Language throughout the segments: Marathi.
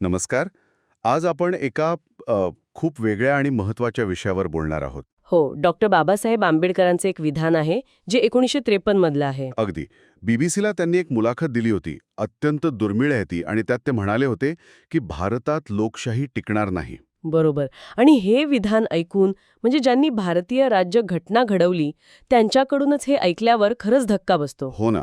नमस्कार. आज आपण एका अ, खूप वेगळ्या आणि महत्त्वाच्या विषयावर बोलणार आहोत. हो डॉक्टर बाबासाहेब आंबेडकरांचं एक विधान आहे जे एकोणीसशे त्रेपन्न मधलं आहे. अगदी. बीबीसीला त्यांनी एक मुलाखत दिली होती अत्यंत दुर्मिळ आहे ती आणि त्यात ते म्हणाले होते की भारतात लोकशाही टिकणार नाही. बरोबर. आणि हे विधान ऐकून म्हणजे ज्यांनी भारतीय राज्य घटना घडवली त्यांच्याकडूनच हे ऐकल्यावर खरंच धक्का बसतो. हो ना.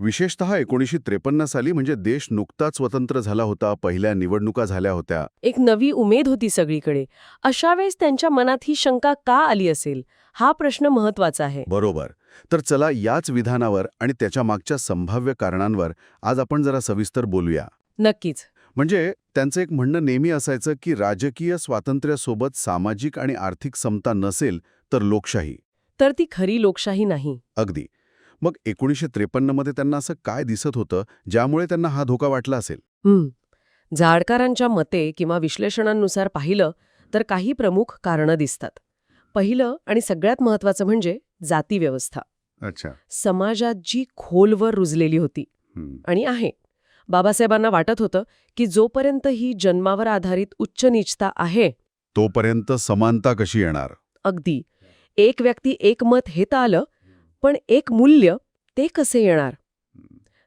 विशेषतः एकोणीसशे त्रेपन्न साली म्हणजे देश नुकताच स्वतंत्र झाला होता पहिल्या निवडणुका झाल्या होत्या. एक नवी उमेद होती सगळीकडे. अशा वेळेस त्यांच्या मनात ही शंका का आली असेल? हा प्रश्न महत्त्वाचा आहे. बरोबर. तर चला याच विधानावर आणि त्याच्या मागच्या संभाव्य कारणांवर आज आपण जरा सविस्तर बोलूया. नक्कीच. म्हणजे त्यांचं एक म्हणणं नेहमी असायचं की राजकीय स्वातंत्र्यासोबत सामाजिक आणि आर्थिक समता नसेल तर लोकशाही. तर ती खरी लोकशाही नाही. अगदी. मग एकोणीसशे त्रेपन्नमध्ये त्यांना असं काय दिसत होतं ज्यामुळे त्यांना हा धोका वाटला असेल. जाडकारांच्या मते किंवा विश्लेषणांनुसार पाहिलं तर काही प्रमुख कारणं दिसतात. पहिलं आणि सगळ्यात महत्वाचं म्हणजे जातीव्यवस्था अच्छा. समाजात जी खोलवर रुजलेली होती आणि आहे बाबासाहेबांना वाटत होतं की जोपर्यंत ही जन्मावर आधारित उच्च नीचता आहे तोपर्यंत समानता कशी येणार? अगदी. एक व्यक्ती एक मत हे तर आलं पण एक मूल्य ते कसे येणार?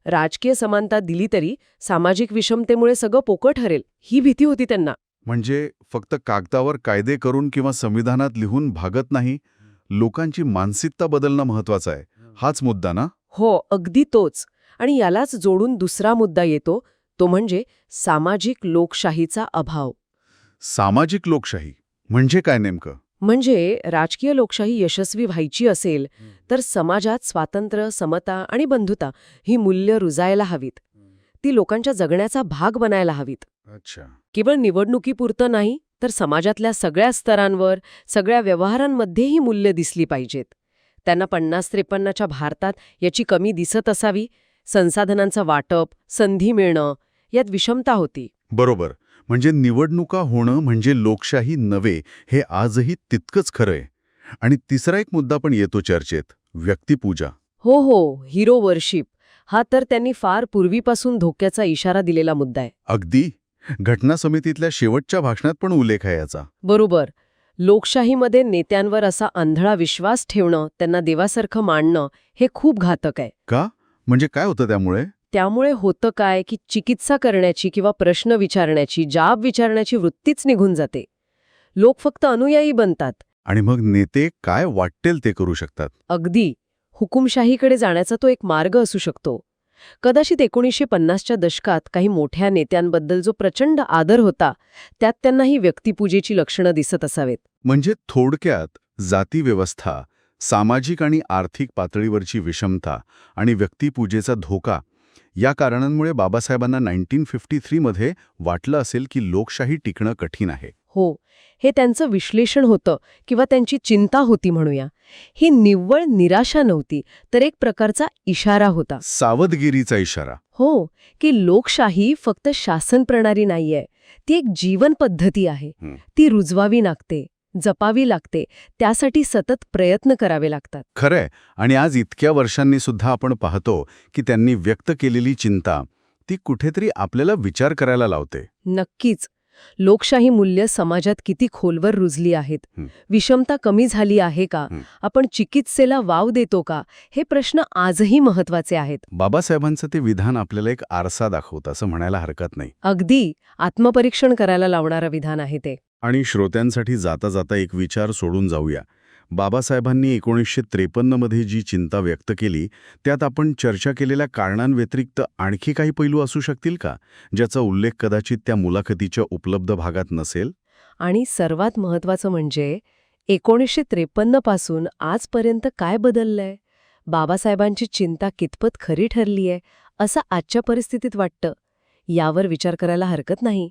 राजकीय समानता दिली तरी सामाजिक विषमतेमुळे सगळं पोकळ ठरेल ही भीती होती त्यांना. म्हणजे फक्त कागदावर कायदे करून किंवा संविधानात लिहून भागत नाही लोकांची मानसिकता बदलणं महत्वाचं आहे. हाच मुद्दा ना? हो अगदी तोच. आणि यालाच जोडून दुसरा मुद्दा येतो तो म्हणजे सामाजिक लोकशाहीचा अभाव. सामाजिक लोकशाही म्हणजे काय नेमकं? म्हणजे राजकीय लोकशाही यशस्वी व्हायची असेल तर समाजात स्वातंत्र्य समता आणि बंधुता ही मूल्य रुजायला हवीत. ती लोकांच्या जगण्याचा भाग बनायला हवीत. अच्छा. केवळ निवडणुकीपुरतं नाही तर समाजातल्या सगळ्या स्तरांवर सगळ्या व्यवहारांमध्ये ही मूल्य दिसली पाहिजेत. त्यांना पन्नास त्रेपन्नच्या भारतात याची कमी दिसत असावी संसाधनांचं वाटप संधी मिळणं यात विषमता होती. बरोबर. म्हणजे निवडणुका होणं म्हणजे लोकशाही नव्हे हे आजही तितकंच खरंय. आणि तिसरा एक मुद्दा पण येतो चर्चेत व्यक्तिपूजा. हो हो हिरो वर्शिप हा तर त्यांनी फार पूर्वीपासून धोक्याचा इशारा दिलेला मुद्दा आहे. अगदी. घटना समितीतल्या शेवटच्या भाषणात पण उल्लेख आहे याचा. बरोबर. लोकशाहीमध्ये नेत्यांवर असा आंधळा विश्वास ठेवणं त्यांना देवासारखं मांडणं हे खूप घातक आहे. का? म्हणजे काय होतं त्यामुळे? त्यामुळे होतं काय की चिकित्सा करण्याची किंवा प्रश्न विचारण्याची जाब विचारण्याची वृत्तीच निघून जाते. लोक फक्त अनुयायी बनतात. आणि मग नेते काय वाटेल ते करू शकतात? अगदी. हुकुमशाहीकडे जाण्याचा तो एक मार्ग असू शकतो. कदाचित एकोणीसशे पन्नासच्या दशकात काही मोठ्या नेत्यांबद्दल जो प्रचंड आदर होता त्यात त्यांना ही व्यक्तिपूजेची लक्षणं दिसत असावेत. म्हणजे थोडक्यात जातीव्यवस्था सामाजिक आणि आर्थिक पातळीवरची विषमता आणि व्यक्तिपूजेचा धोका या कारणांमुळे बाबासाहेबांना नाईन्टीन फिफ्टी थ्रीमध्ये वाटलं असेल की लोकशाही टिकणं कठीण आहे. हो हे त्यांचं विश्लेषण होतं किंवा त्यांची चिंता होती म्हणूया. ही निव्वळ निराशा नव्हती तर एक प्रकारचा इशारा होता. सावधगिरीचा इशारा. हो की लोकशाही फक्त शासन प्रणाली नाहीये ती एक जीवन पद्धती आहे. ती रुजवावी लागते. जपावी लागते त्यासाठी सतत प्रयत्न करावे लागतात. खरंय. आणि आज इतक्या वर्षांनी सुद्धा आपण पाहतो की त्यांनी व्यक्त केलेली चिंता ती कुठेतरी आपल्याला विचार करायला लावते. नक्कीच. लोकशाही मूल्य समाजात किती खोलवर रुजली आहेत. विषमता कमी झाली आहे का. आपण चिकित्सेला वाव देतो का? हे प्रश्न आजही महत्त्वाचे आहेत. बाबासाहेबांचं ते विधान आपल्याला एक आरसा दाखवतं असं म्हणायला हरकत नाही. अगदी. आत्मपरीक्षण करायला लावणारं विधान आहे ते. आणि श्रोत्यांसाठी जाता जाता एक विचार सोडून जाऊया. बाबासाहेबांनी एकोणीसशे त्रेपन्नमध्ये जी चिंता व्यक्त केली त्यात आपण चर्चा केलेल्या कारणांव्यतिरिक्त आणखी काही पैलू असू शकतील का? ज्याचा उल्लेख कदाचित त्या मुलाखतीच्या उपलब्ध भागात नसेल? आणि सर्वात महत्वाचं म्हणजे एकोणीसशे त्रेपन्नपासून आजपर्यंत काय बदललंय? बाबासाहेबांची चिंता कितपत खरी ठरलीय असं आजच्या परिस्थितीत वाटतं? यावर विचार करायला हरकत नाही.